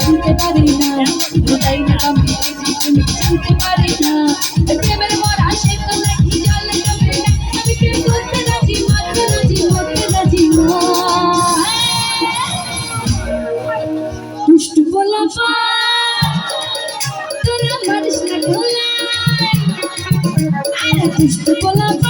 চিনতে পারি না ওটাই না আমি জীবনে চিনতে পারি না প্রেমের মরা আরে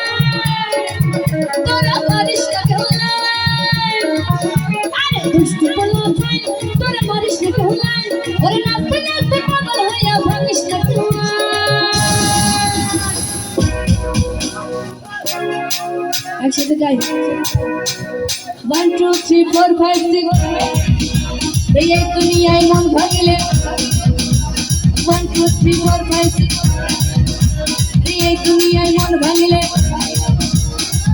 একসাথে যাই। One two three four five six এই দুনিয়ায় মন ভাঙিলে। One two three four five six এই দুনিয়ায় মন ভাঙিলে।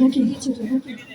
কিছুটা নাকি কিছুটা নাকি